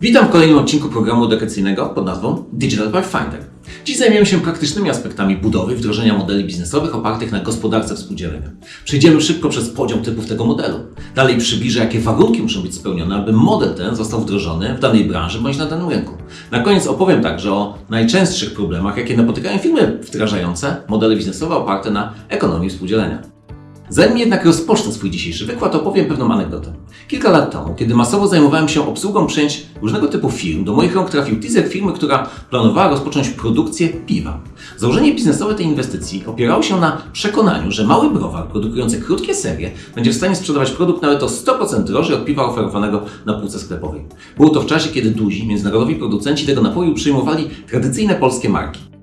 Witam w kolejnym odcinku programu edukacyjnego pod nazwą Digital Pathfinder. Dziś zajmiemy się praktycznymi aspektami budowy wdrożenia modeli biznesowych opartych na gospodarce współdzielenia. Przejdziemy szybko przez podział typów tego modelu. Dalej przybliżę, jakie warunki muszą być spełnione, aby model ten został wdrożony w danej branży bądź na danym rynku. Na koniec opowiem także o najczęstszych problemach, jakie napotykają firmy wdrażające modele biznesowe oparte na ekonomii współdzielenia. Zanim jednak rozpocznę swój dzisiejszy wykład, opowiem pewną anegdotę. Kilka lat temu, kiedy masowo zajmowałem się obsługą przyjęć różnego typu firm, do moich rąk trafił teaser firmy, która planowała rozpocząć produkcję piwa. Założenie biznesowe tej inwestycji opierało się na przekonaniu, że mały browar produkujący krótkie serie będzie w stanie sprzedawać produkt nawet o 100% drożej od piwa oferowanego na półce sklepowej. Było to w czasie, kiedy duzi, międzynarodowi producenci tego napoju przyjmowali tradycyjne polskie marki.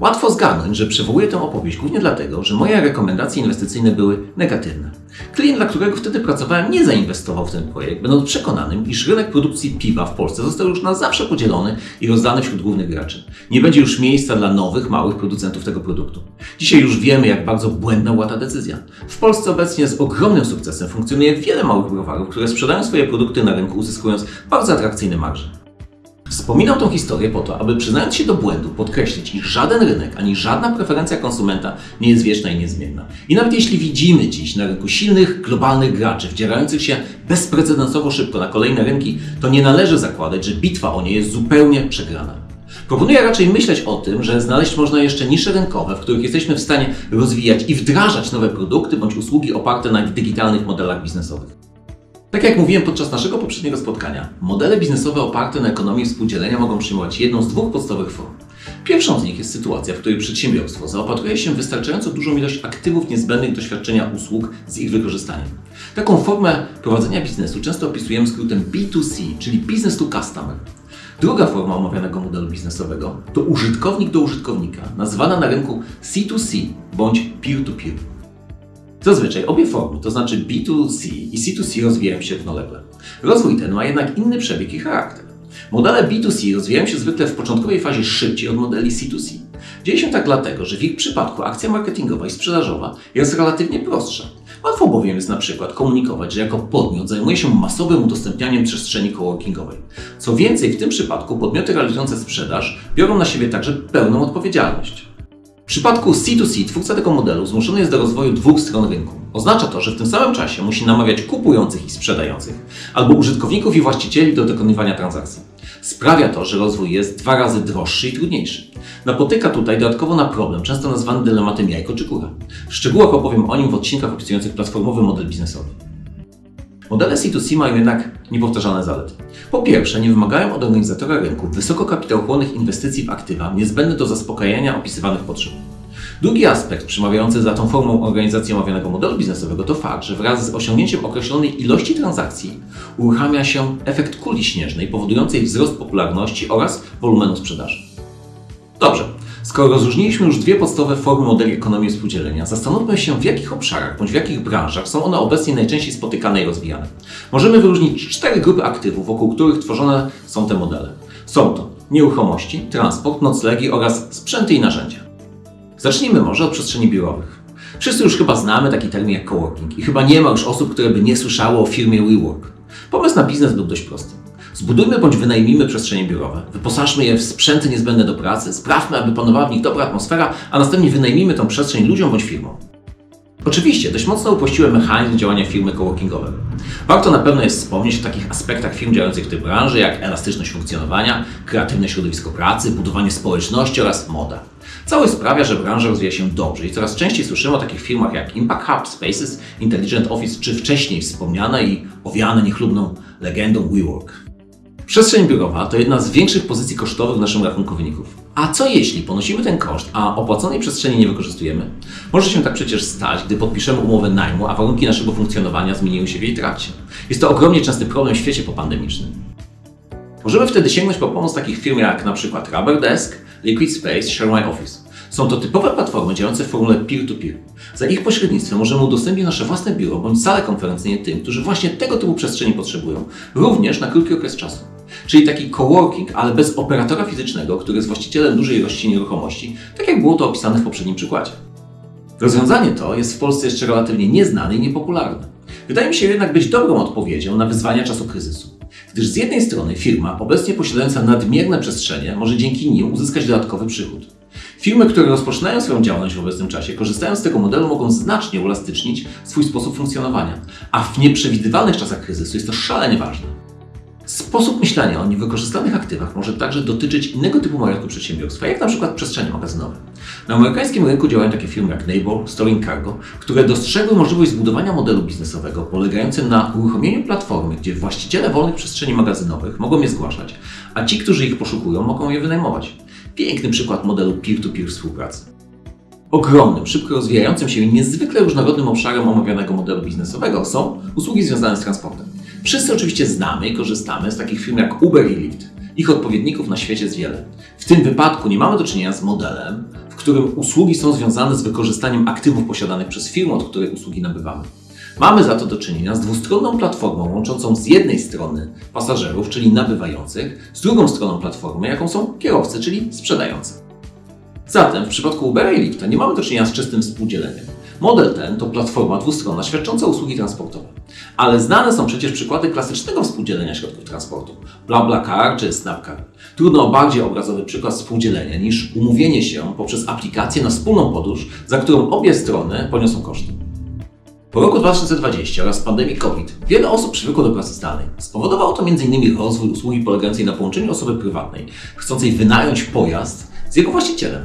Łatwo zgadnąć, że przywołuję tę opowieść głównie dlatego, że moje rekomendacje inwestycyjne były negatywne. Klient, dla którego wtedy pracowałem, nie zainwestował w ten projekt, będąc przekonanym, iż rynek produkcji piwa w Polsce został już na zawsze podzielony i rozdany wśród głównych graczy. Nie będzie już miejsca dla nowych, małych producentów tego produktu. Dzisiaj już wiemy, jak bardzo błędna była ta decyzja. W Polsce obecnie z ogromnym sukcesem funkcjonuje wiele małych browarów, które sprzedają swoje produkty na rynku, uzyskując bardzo atrakcyjne marże. Wspominam tą historię po to, aby przyznając się do błędu podkreślić, iż żaden rynek ani żadna preferencja konsumenta nie jest wieczna i niezmienna. I nawet jeśli widzimy dziś na rynku silnych, globalnych graczy wdzierających się bezprecedensowo szybko na kolejne rynki, to nie należy zakładać, że bitwa o nie jest zupełnie przegrana. Proponuję raczej myśleć o tym, że znaleźć można jeszcze nisze rynkowe, w których jesteśmy w stanie rozwijać i wdrażać nowe produkty bądź usługi oparte na digitalnych modelach biznesowych. Tak jak mówiłem podczas naszego poprzedniego spotkania, modele biznesowe oparte na ekonomii współdzielenia mogą przyjmować jedną z dwóch podstawowych form. Pierwszą z nich jest sytuacja, w której przedsiębiorstwo zaopatruje się w wystarczająco dużą ilość aktywów niezbędnych do świadczenia usług z ich wykorzystaniem. Taką formę prowadzenia biznesu często opisujemy skrótem B2C, czyli Business to Customer. Druga forma omawianego modelu biznesowego to użytkownik do użytkownika, nazywana na rynku C2C bądź peer-to-peer. Zazwyczaj obie formy, to znaczy B2C i C2C rozwijają się równolegle. Rozwój ten ma jednak inny przebieg i charakter. Modele B2C rozwijają się zwykle w początkowej fazie szybciej od modeli C2C. Dzieje się tak dlatego, że w ich przypadku akcja marketingowa i sprzedażowa jest relatywnie prostsza. Łatwo bowiem jest na przykład komunikować, że jako podmiot zajmuje się masowym udostępnianiem przestrzeni coworkingowej. Co więcej, w tym przypadku podmioty realizujące sprzedaż biorą na siebie także pełną odpowiedzialność. W przypadku C2C twórca tego modelu zmuszony jest do rozwoju dwóch stron rynku. Oznacza to, że w tym samym czasie musi namawiać kupujących i sprzedających, albo użytkowników i właścicieli do dokonywania transakcji. Sprawia to, że rozwój jest dwa razy droższy i trudniejszy. Napotyka tutaj dodatkowo na problem, często nazwany dylematem jajko czy kura. W szczegółach opowiem o nim w odcinkach opisujących platformowy model biznesowy. Modele C2C mają jednak niepowtarzalne zalety. Po pierwsze, nie wymagają od organizatora rynku wysokokapitałochłonnych inwestycji w aktywa niezbędne do zaspokajania opisywanych potrzeb. Drugi aspekt przemawiający za tą formą organizacji omawianego modelu biznesowego to fakt, że wraz z osiągnięciem określonej ilości transakcji uruchamia się efekt kuli śnieżnej powodującej wzrost popularności oraz wolumenu sprzedaży. Dobrze, skoro rozróżniliśmy już dwie podstawowe formy modeli ekonomii współdzielenia, zastanówmy się w jakich obszarach bądź w jakich branżach są one obecnie najczęściej spotykane i rozwijane. Możemy wyróżnić cztery grupy aktywów, wokół których tworzone są te modele. Są to nieruchomości, transport, noclegi oraz sprzęty i narzędzia. Zacznijmy może od przestrzeni biurowych. Wszyscy już chyba znamy taki termin jak coworking i chyba nie ma już osób, które by nie słyszały o firmie WeWork. Pomysł na biznes był dość prosty. Zbudujmy bądź wynajmijmy przestrzenie biurowe, wyposażmy je w sprzęty niezbędne do pracy, sprawmy, aby panowała w nich dobra atmosfera, a następnie wynajmijmy tą przestrzeń ludziom bądź firmom. Oczywiście, dość mocno uprościłem mechanizm działania firmy coworkingowej. Warto na pewno jest wspomnieć o takich aspektach firm działających w tej branży, jak elastyczność funkcjonowania, kreatywne środowisko pracy, budowanie społeczności oraz moda. Całość sprawia, że branża rozwija się dobrze i coraz częściej słyszymy o takich firmach jak Impact Hub, Spaces, Intelligent Office czy wcześniej wspomniane i owiane niechlubną legendą WeWork. Przestrzeń biurowa to jedna z większych pozycji kosztowych w naszym rachunku wyników. A co jeśli ponosimy ten koszt, a opłaconej przestrzeni nie wykorzystujemy? Może się tak przecież stać, gdy podpiszemy umowę najmu, a warunki naszego funkcjonowania zmieniły się w jej trakcie. Jest to ogromnie częsty problem w świecie popandemicznym. Możemy wtedy sięgnąć po pomoc takich firm jak przykład Rubber Desk, Liquid Space, Share Office. Są to typowe platformy działające w formule peer-to-peer. Za ich pośrednictwem możemy udostępnić nasze własne biuro bądź salę konferencyjną tym, którzy właśnie tego typu przestrzeni potrzebują, również na krótki okres czasu. Czyli taki coworking, ale bez operatora fizycznego, który jest właścicielem dużej ilości nieruchomości, tak jak było to opisane w poprzednim przykładzie. Rozwiązanie to jest w Polsce jeszcze relatywnie nieznane i niepopularne. Wydaje mi się jednak być dobrą odpowiedzią na wyzwania czasu kryzysu. Gdyż z jednej strony firma obecnie posiadająca nadmierne przestrzenie może dzięki nim uzyskać dodatkowy przychód. Firmy, które rozpoczynają swoją działalność w obecnym czasie, korzystając z tego modelu, mogą znacznie uelastycznić swój sposób funkcjonowania, a w nieprzewidywalnych czasach kryzysu jest to szalenie ważne. Sposób myślenia o niewykorzystanych aktywach może także dotyczyć innego typu majątku przedsiębiorstwa, jak na przykład przestrzenie magazynowe. Na amerykańskim rynku działają takie firmy jak Neighbor, Storing Cargo, które dostrzegły możliwość zbudowania modelu biznesowego polegającym na uruchomieniu platformy, gdzie właściciele wolnych przestrzeni magazynowych mogą je zgłaszać, a ci, którzy ich poszukują, mogą je wynajmować. Piękny przykład modelu peer-to-peer współpracy. Ogromnym, szybko rozwijającym się i niezwykle różnorodnym obszarem omawianego modelu biznesowego są usługi związane z transportem. Wszyscy oczywiście znamy i korzystamy z takich firm jak Uber i Lyft. Ich odpowiedników na świecie jest wiele. W tym wypadku nie mamy do czynienia z modelem, w którym usługi są związane z wykorzystaniem aktywów posiadanych przez firmę, od której usługi nabywamy. Mamy za to do czynienia z dwustronną platformą łączącą z jednej strony pasażerów, czyli nabywających, z drugą stroną platformy, jaką są kierowcy, czyli sprzedający. Zatem w przypadku Ubera i Lifta nie mamy do czynienia z czystym współdzieleniem. Model ten to platforma dwustronna świadcząca usługi transportowe. Ale znane są przecież przykłady klasycznego współdzielenia środków transportu. BlaBlaCar czy Snapcar. Trudno o bardziej obrazowy przykład współdzielenia niż umówienie się poprzez aplikację na wspólną podróż, za którą obie strony poniosą koszty. Po roku 2020 oraz pandemii COVID wiele osób przywykło do pracy zdalnej. Spowodowało to m.in. rozwój usługi polegającej na połączeniu osoby prywatnej, chcącej wynająć pojazd z jego właścicielem.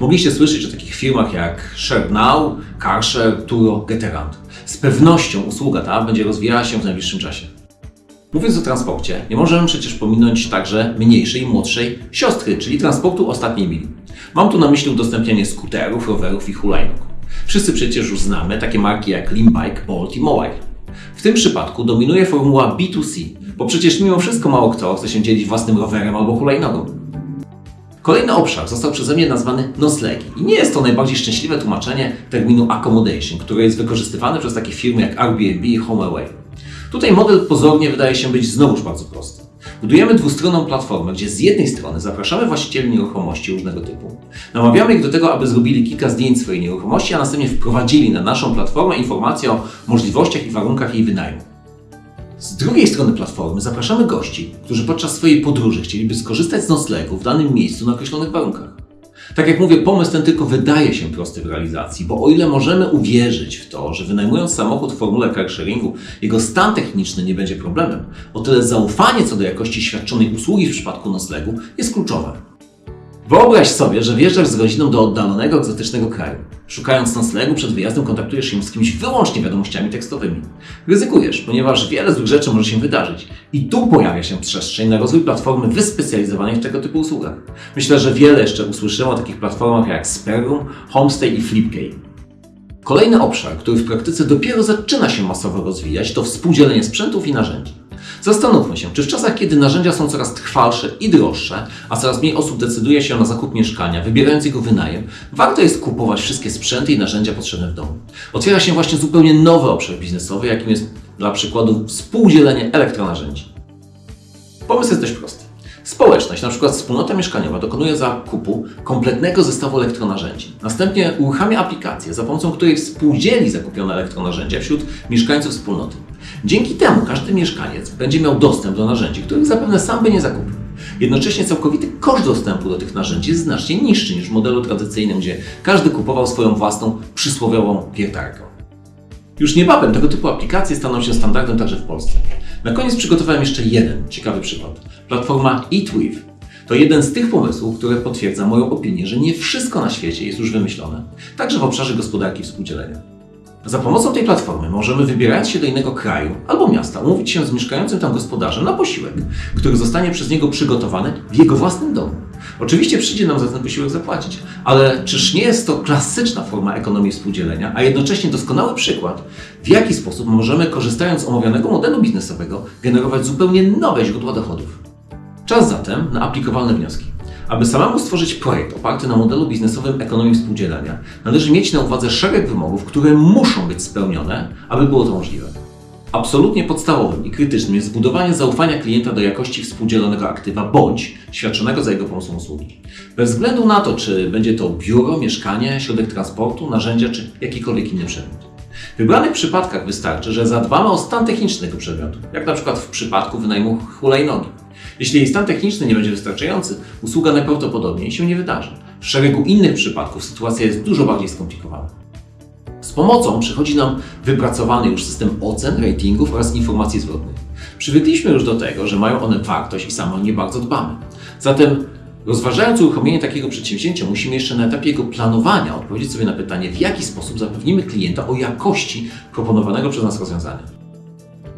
Mogliście słyszeć o takich firmach jak ShareNow, CarShare, Turo, Geterand. Z pewnością usługa ta będzie rozwijała się w najbliższym czasie. Mówiąc o transporcie, nie możemy przecież pominąć także mniejszej i młodszej siostry, czyli transportu ostatniej mili. Mam tu na myśli udostępnianie skuterów, rowerów i hulajnóg. Wszyscy przecież już znamy takie marki jak Limbike, Bolt i Mobile. W tym przypadku dominuje formuła B2C, bo przecież mimo wszystko mało kto chce się dzielić własnym rowerem albo hulajnogą. Kolejny obszar został przeze mnie nazwany noclegi i nie jest to najbardziej szczęśliwe tłumaczenie terminu accommodation, które jest wykorzystywane przez takie firmy jak Airbnb i HomeAway. Tutaj model pozornie wydaje się być znowuż bardzo prosty. Budujemy dwustronną platformę, gdzie z jednej strony zapraszamy właścicieli nieruchomości różnego typu, namawiamy ich do tego, aby zrobili kilka zdjęć swojej nieruchomości, a następnie wprowadzili na naszą platformę informacje o możliwościach i warunkach jej wynajmu. Z drugiej strony platformy zapraszamy gości, którzy podczas swojej podróży chcieliby skorzystać z noclegu w danym miejscu na określonych warunkach. Tak jak mówię, pomysł ten tylko wydaje się prosty w realizacji, bo o ile możemy uwierzyć w to, że wynajmując samochód w formule carsharingu, jego stan techniczny nie będzie problemem, o tyle zaufanie co do jakości świadczonej usługi w przypadku noclegu jest kluczowe. Wyobraź sobie, że wjeżdżasz z rodziną do oddalonego, egzotycznego kraju. Szukając noclegu przed wyjazdem kontaktujesz się z kimś wyłącznie wiadomościami tekstowymi. Ryzykujesz, ponieważ wiele złych rzeczy może się wydarzyć. I tu pojawia się przestrzeń na rozwój platformy wyspecjalizowanej w tego typu usługach. Myślę, że wiele jeszcze usłyszymy o takich platformach jak Sperroom, Homestay i Flipkey. Kolejny obszar, który w praktyce dopiero zaczyna się masowo rozwijać, to współdzielenie sprzętów i narzędzi. Zastanówmy się, czy w czasach, kiedy narzędzia są coraz trwalsze i droższe, a coraz mniej osób decyduje się na zakup mieszkania, wybierając jego wynajem, warto jest kupować wszystkie sprzęty i narzędzia potrzebne w domu. Otwiera się właśnie zupełnie nowy obszar biznesowy, jakim jest dla przykładu współdzielenie elektronarzędzi. Pomysł jest dość prosty. Społeczność, na przykład wspólnota mieszkaniowa, dokonuje zakupu kompletnego zestawu elektronarzędzi. Następnie uruchamia aplikację, za pomocą której współdzieli zakupione elektronarzędzia wśród mieszkańców wspólnoty. Dzięki temu każdy mieszkaniec będzie miał dostęp do narzędzi, których zapewne sam by nie zakupił. Jednocześnie całkowity koszt dostępu do tych narzędzi jest znacznie niższy niż w modelu tradycyjnym, gdzie każdy kupował swoją własną przysłowiową wiertarkę. Już niebawem tego typu aplikacje staną się standardem także w Polsce. Na koniec przygotowałem jeszcze jeden ciekawy przykład. Platforma EatWith. To jeden z tych pomysłów, które potwierdza moją opinię, że nie wszystko na świecie jest już wymyślone, także w obszarze gospodarki współdzielenia. Za pomocą tej platformy możemy, wybierając się do innego kraju albo miasta, umówić się z mieszkającym tam gospodarzem na posiłek, który zostanie przez niego przygotowany w jego własnym domu. Oczywiście przyjdzie nam za ten posiłek zapłacić, ale czyż nie jest to klasyczna forma ekonomii współdzielenia, a jednocześnie doskonały przykład, w jaki sposób możemy, korzystając z omawianego modelu biznesowego, generować zupełnie nowe źródła dochodów. Czas zatem na aplikowalne wnioski. Aby samemu stworzyć projekt oparty na modelu biznesowym ekonomii współdzielenia, należy mieć na uwadze szereg wymogów, które muszą być spełnione, aby było to możliwe. Absolutnie podstawowym i krytycznym jest zbudowanie zaufania klienta do jakości współdzielonego aktywa bądź świadczonego za jego pomocą usługi. Bez względu na to, czy będzie to biuro, mieszkanie, środek transportu, narzędzia czy jakikolwiek inny przedmiot. W wybranych przypadkach wystarczy, że zadbamy o stan techniczny tego przedmiotu, jak na przykład w przypadku wynajmu hulajnogi. Jeśli jej stan techniczny nie będzie wystarczający, usługa najprawdopodobniej się nie wydarzy. W szeregu innych przypadków sytuacja jest dużo bardziej skomplikowana. Z pomocą przychodzi nam wypracowany już system ocen, ratingów oraz informacji zwrotnych. Przywykliśmy już do tego, że mają one wartość i samo nie bardzo dbamy. Zatem rozważając uruchomienie takiego przedsięwzięcia, musimy jeszcze na etapie jego planowania odpowiedzieć sobie na pytanie, w jaki sposób zapewnimy klienta o jakości proponowanego przez nas rozwiązania.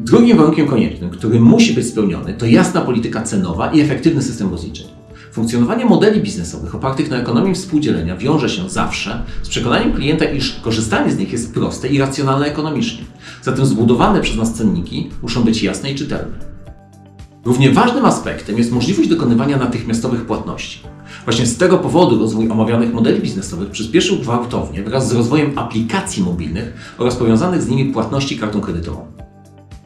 Drugim warunkiem koniecznym, który musi być spełniony, to jasna polityka cenowa i efektywny system rozliczeń. Funkcjonowanie modeli biznesowych opartych na ekonomii współdzielenia wiąże się zawsze z przekonaniem klienta, iż korzystanie z nich jest proste i racjonalne ekonomicznie. Zatem zbudowane przez nas cenniki muszą być jasne i czytelne. Równie ważnym aspektem jest możliwość dokonywania natychmiastowych płatności. Właśnie z tego powodu rozwój omawianych modeli biznesowych przyspieszył gwałtownie wraz z rozwojem aplikacji mobilnych oraz powiązanych z nimi płatności kartą kredytową.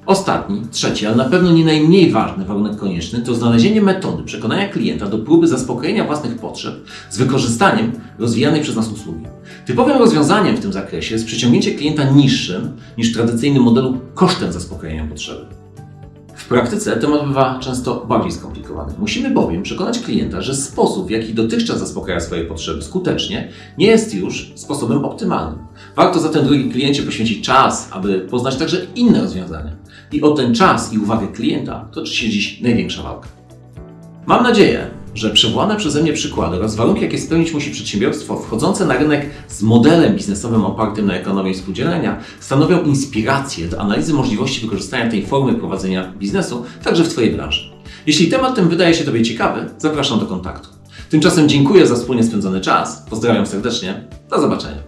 Ostatni, trzeci, ale na pewno nie najmniej ważny warunek konieczny to znalezienie metody przekonania klienta do próby zaspokojenia własnych potrzeb z wykorzystaniem rozwijanej przez nas usługi. Typowym rozwiązaniem w tym zakresie jest przyciągnięcie klienta niższym niż w tradycyjnym modelu kosztem zaspokojenia potrzeby. W praktyce temat bywa często bardziej skomplikowany. Musimy bowiem przekonać klienta, że sposób, w jaki dotychczas zaspokaja swoje potrzeby skutecznie, nie jest już sposobem optymalnym. Warto zatem, drogi kliencie, poświęcić czas, aby poznać także inne rozwiązania. I o ten czas i uwagę klienta toczy się dziś największa walka. Mam nadzieję, że przywołane przeze mnie przykłady oraz warunki, jakie spełnić musi przedsiębiorstwo wchodzące na rynek z modelem biznesowym opartym na ekonomii współdzielenia, stanowią inspirację do analizy możliwości wykorzystania tej formy prowadzenia biznesu także w Twojej branży. Jeśli temat ten wydaje się Tobie ciekawy, zapraszam do kontaktu. Tymczasem dziękuję za wspólnie spędzony czas, pozdrawiam serdecznie, do zobaczenia.